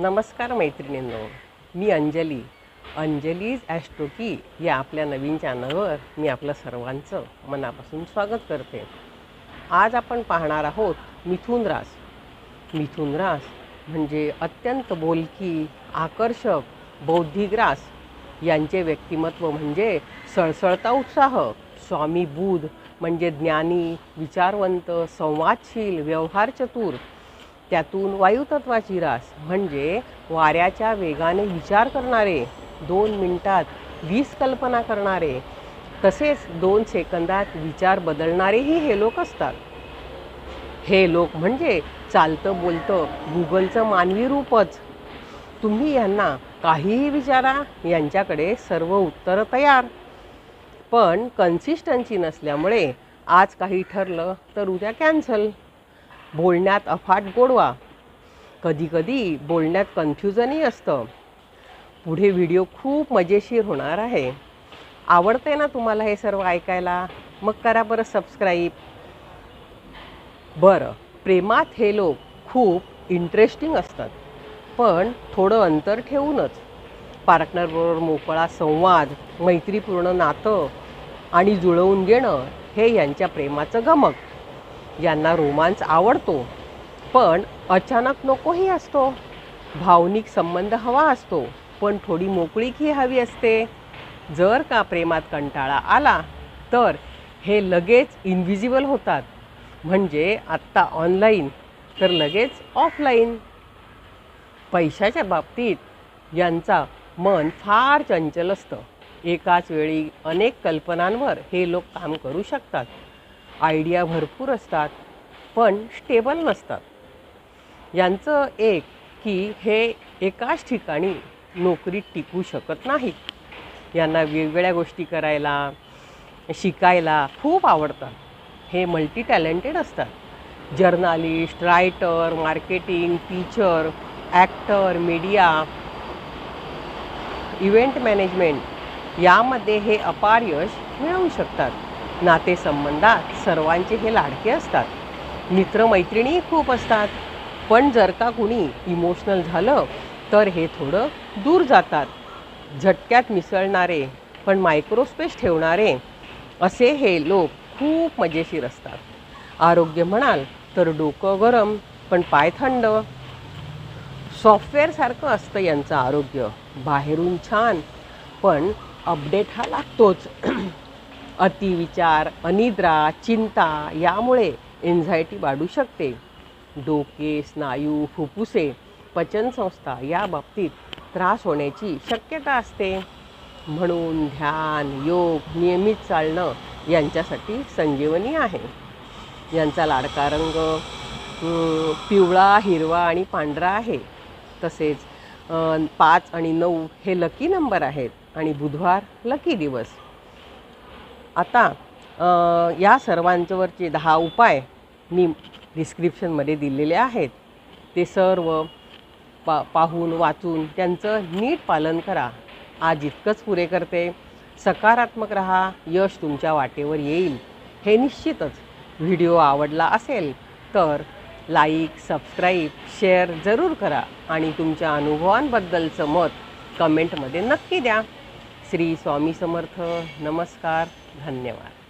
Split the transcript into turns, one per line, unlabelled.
नमस्कार मैत्रिणींनो मी अंजली. अंजलीज ॲस्ट्रोकी या आपल्या नवीन चॅनलवर मी आपलं सर्वांचं मनापासून स्वागत करते. आज आपण पाहणार आहोत मिथुन रास. मिथुन रास म्हणजे अत्यंत बोलकी आकर्षक बौद्धिक रास. यांचे व्यक्तिमत्व म्हणजे सळसळता उत्साह स्वामी बुध म्हणजे ज्ञानी विचारवंत संवादशील व्यवहार चतुर त्यातून वायुतत्वाची रास म्हणजे वाऱ्याच्या वेगाने विचार करणारे दोन मिनटात वीस कल्पना करणारे तसेच दोन सेकंदात विचार बदलणारेही हे लोक असतात. हे लोक म्हणजे चालतं बोलतं गुगलचं मानवी रूपच. तुम्ही यांना काहीही विचारा यांच्याकडे सर्व उत्तरं तयार. पण कन्सिस्टन्सी नसल्यामुळे आज काही ठरलं तर उद्या कॅन्सल बोलण्यात अफाट गोडवा. कधीकधी बोलण्यात कन्फ्युजनही असतं. पुढे व्हिडिओ खूप मजेशीर होणार आहे. आवडते ना तुम्हाला हे सर्व ऐकायला? मग करा बरं सबस्क्राईब बरं प्रेमात हे लोक खूप इंटरेस्टिंग असतात. पण थोडं अंतर ठेवूनच. पार्टनरबरोबर मोकळा संवाद मैत्रीपूर्ण नातं आणि जुळवून घेणं हे यांच्या प्रेमाचं गमक. यांना रोमांच आवडतो. पण अचानक नकोही असतो. भावनिक संबंध हवा असतो पण थोडी मोकळीकही हवी असते. जर का प्रेमात कंटाळा आला तर हे लगेच इनव्हिजिबल होतात. म्हणजे आत्ता ऑनलाईन तर लगेच ऑफलाईन पैशाच्या बाबतीत यांचा मन फार चंचल असतं. एकाच वेळी अनेक कल्पनांवर हे लोक काम करू शकतात. आयडिया भरपूर असतात पण स्टेबल नसतात. यांचं एक की हे एकाच ठिकाणी नोकरीत टिकू शकत नाही. यांना वेगवेगळ्या गोष्टी करायला शिकायला खूप आवडतात. हे मल्टी टॅलेंटेड असतात. Journalist writer marketing teacher actor media event management यामध्ये हे अपार यश मिळवू शकतात. नातेसंबंधात सर्वांचे हे लाडके असतात. मित्रमैत्रिणीही खूप असतात. पण जर का कुणी इमोशनल झालं तर हे थोडं दूर जातात. झटक्यात मिसळणारे पण मायक्रोस्पेस ठेवणारे असे हे लोक खूप मजेशीर असतात. आरोग्य म्हणाल तर डोकं गरम पण पाय थंड. सॉफ्टवेअरसारखं असतं यांचं आरोग्य. बाहेरून छान पण अपडेट हा लागतोच. अतिविचार अनिद्रा चिंता यामुळे एन्झायटी वाढू शकते. डोके स्नायू फुफ्फुसे पचनसंस्था या बाबतीत त्रास होण्याची शक्यता असते. म्हणून ध्यान योग नियमित चालणं यांच्यासाठी संजीवनी आहे. यांचा लाडका रंग पिवळा हिरवा आणि पांढरा आहे. तसेच पाच आणि नऊ हे लकी नंबर आहेत आणि बुधवार लकी दिवस. आता या सर्वांच्यावरचे दहा उपाय मी डिस्क्रिप्शनमध्ये दिलेले आहेत. ते सर्व पा पाहून वाचून त्यांचं नीट पालन करा. आज इतकंच पुरे करते. सकारात्मक रहा यश तुमच्या वाटेवर येईल. हे निश्चितच व्हिडिओ आवडला असेल तर लाईक सबस्क्राईब शेअर जरूर करा आणि तुमच्या अनुभवांबद्दलचं मत कमेंटमध्ये नक्की द्या. श्री स्वामी समर्थ नमस्कार. धन्यवाद.